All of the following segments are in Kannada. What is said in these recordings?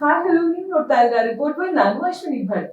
ಹಾಯ್ ಹಲೋ ನೀವು ನೋಡ್ತಾ ಇದ್ರ ರಿಪೋರ್ಟ್ ಬೈ ನಾನು ಅಶ್ವಿನಿ ಭಟ್.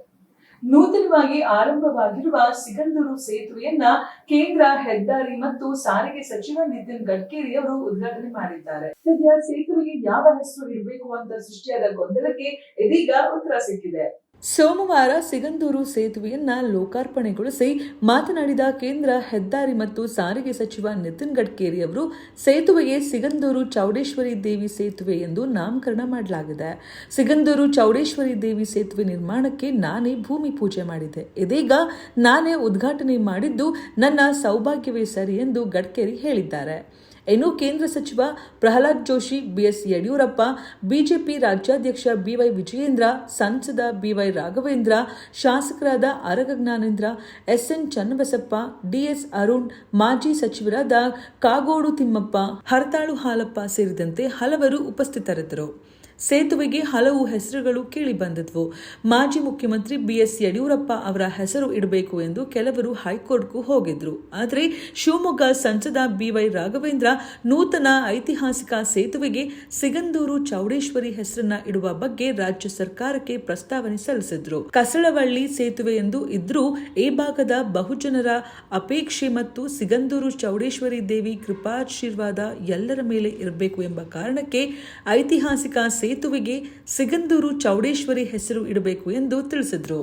ನೂತನವಾಗಿ ಆರಂಭವಾಗಿರುವ ಸಿಗಂದೂರು ಸೇತುವೆಯನ್ನ ಕೇಂದ್ರ ಹೆದ್ದಾರಿ ಮತ್ತು ಸಾರಿಗೆ ಸಚಿವ ನಿತಿನ್ ಗಡ್ಕರಿ ಅವರು ಉದ್ಘಾಟನೆ ಮಾಡಿದ್ದಾರೆ. ಸದ್ಯ ಸೇತುವೆಗೆ ಯಾವ ಹೆಸರು ಇರಬೇಕು ಅಂತ ಸೃಷ್ಟಿಯಾದ ಗೊಂದಲಕ್ಕೆ ಇದೀಗ ಉತ್ತರ ಸಿಕ್ಕಿದೆ. ಸೋಮವಾರ ಸಿಗಂದೂರು ಸೇತುವೆಯನ್ನ ಲೋಕಾರ್ಪಣೆಗೊಳಿಸಿ ಮಾತನಾಡಿದ ಕೇಂದ್ರ ಹೆದ್ದಾರಿ ಮತ್ತು ಸಾರಿಗೆ ಸಚಿವ ನಿತಿನ್ ಗಡ್ಕೇರಿ ಅವರು ಸೇತುವೆಗೆ ಸಿಗಂದೂರು ಚೌಡೇಶ್ವರಿ ದೇವಿ ಸೇತುವೆ ಎಂದು ನಾಮಕರಣ ಮಾಡಲಾಗಿದೆ. ಸಿಗಂದೂರು ಚೌಡೇಶ್ವರಿ ದೇವಿ ಸೇತುವೆ ನಿರ್ಮಾಣಕ್ಕೆ ನಾನೇ ಭೂಮಿ ಪೂಜೆ ಮಾಡಿದೆ ಇದೀಗ ನಾನೇ ಉದ್ಘಾಟನೆ ಮಾಡಿದ್ದು ನನ್ನ ಸೌಭಾಗ್ಯವೇ ಸರಿ ಎಂದು ಗಡ್ಕೇರಿ ಹೇಳಿದ್ದಾರೆ. ಇನ್ನು ಕೇಂದ್ರ ಸಚಿವ ಪ್ರಹ್ಲಾದ್ ಜೋಶಿ, ಬಿಎಸ್ ಯಡಿಯೂರಪ್ಪ, ಬಿಜೆಪಿ ರಾಜ್ಯಾಧ್ಯಕ್ಷ ಬಿವೈ ವಿಜಯೇಂದ್ರ, ಸಂಸದ ಬಿವೈ ರಾಘವೇಂದ್ರ, ಶಾಸಕರಾದ ಅರಗ ಜ್ಞಾನೇಂದ್ರ ಎಸ್ಎನ್ ಚನ್ನಬಸಪ್ಪ, ಡಿಎಸ್ ಅರುಣ್, ಮಾಜಿ ಸಚಿವರಾದ ಕಾಗೋಡು ತಿಮ್ಮಪ್ಪ, ಹರತಾಳು ಹಾಲಪ್ಪ ಸೇರಿದಂತೆ ಹಲವರು ಉಪಸ್ಥಿತರಿದ್ದರು. ಸೇತುವೆಗೆ ಹಲವು ಹೆಸರುಗಳು ಕೇಳಿಬಂದಿದ್ವು ಮಾಜಿ ಮುಖ್ಯಮಂತ್ರಿ ಬಿಎಸ್ ಯಡಿಯೂರಪ್ಪ ಅವರ ಹೆಸರು ಇಡಬೇಕು ಎಂದು ಕೆಲವರು ಹೈಕೋರ್ಟ್ಗೂ ಹೋಗಿದ್ರು. ಆದರೆ ಶಿವಮೊಗ್ಗ ಸಂಸದ ಬಿವೈ ರಾಘವೇಂದ್ರ ನೂತನ ಐತಿಹಾಸಿಕ ಸೇತುವೆಗೆ ಸಿಗಂದೂರು ಚೌಡೇಶ್ವರಿ ಹೆಸರನ್ನ ಇಡುವ ಬಗ್ಗೆ ರಾಜ್ಯ ಸರ್ಕಾರಕ್ಕೆ ಪ್ರಸ್ತಾವನೆ ಸಲ್ಲಿಸಿದ್ರು. ಕಸಳವಳ್ಳಿ ಸೇತುವೆ ಎಂದು ಇದ್ರೂ ಈ ಭಾಗದ ಬಹುಜನರ ಅಪೇಕ್ಷೆ ಮತ್ತು ಸಿಗಂದೂರು ಚೌಡೇಶ್ವರಿ ದೇವಿ ಕೃಪಾಶೀರ್ವಾದ ಎಲ್ಲರ ಮೇಲೆ ಇರಬೇಕು ಎಂಬ ಕಾರಣಕ್ಕೆ ಐತಿಹಾಸಿಕ ಸೇತುವೆಗೆ ಸಿಗಂದೂರು ಚೌಡೇಶ್ವರಿ ಹೆಸರು ಇಡಬೇಕು ಎಂದು ತಿಳಿಸಿದ್ರು.